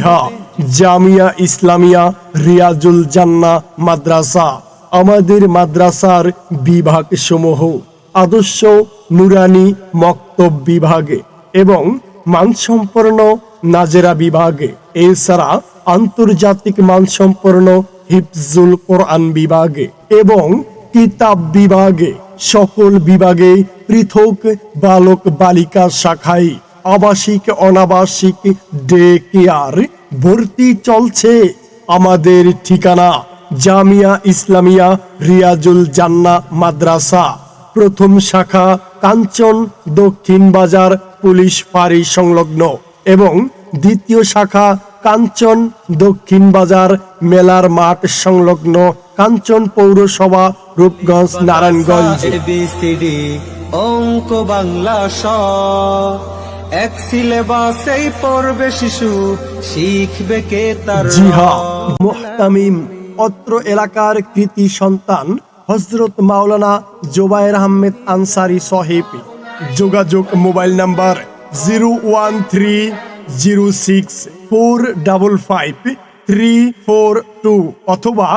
হ্যাঁ জামিয়া ইসলামিয়া, রিয়াজুল জান্না মাদ্রাসা। আমাদের মাদ্রাসার বিভাগ সমূহ আদর্শ নুরানি মক্তব বিভাগে এবং মানসম্পন্ন নাজেরা বিভাগে। এছাড়া আন্তর্জাতিক মানসম্পন্ন হিফজুল কোরআন বিভাগে এবং কিতাব বিভাগে। সকল বিভাগে পৃথক বালক বালিকা শাখায় আবাসিক, অনাবাসিক ডে কেয়ার ভর্তি চলছে আমাদের ঠিকানা জামিয়া ইসলামিয়া রিয়াজুল জান্না মাদ্রাসা। প্রথম শাখা কাঞ্চন, দক্ষিণ বাজার, পুলিশ ফাঁড়ি সংলগ্ন এবং দ্বিতীয় শাখা কাঞ্চন, দক্ষিণ বাজার, মেলার মাঠ সংলগ্ন কাঞ্চন পৌরসভা, রূপগঞ্জ, নারায়ণগঞ্জ। অঙ্ক বাংলা এক সিলেবাসেই পড়বে শিশু শিখবে কে তার জি হ্যাঁ মুহতামিম অত্র এলাকার কৃতি সন্তান হজরত মাওলানা জোবায়ের আহমেদ আনসারি সাহেব। যোগাযোগ mobile number zero one three zero six four double five three four two অথবা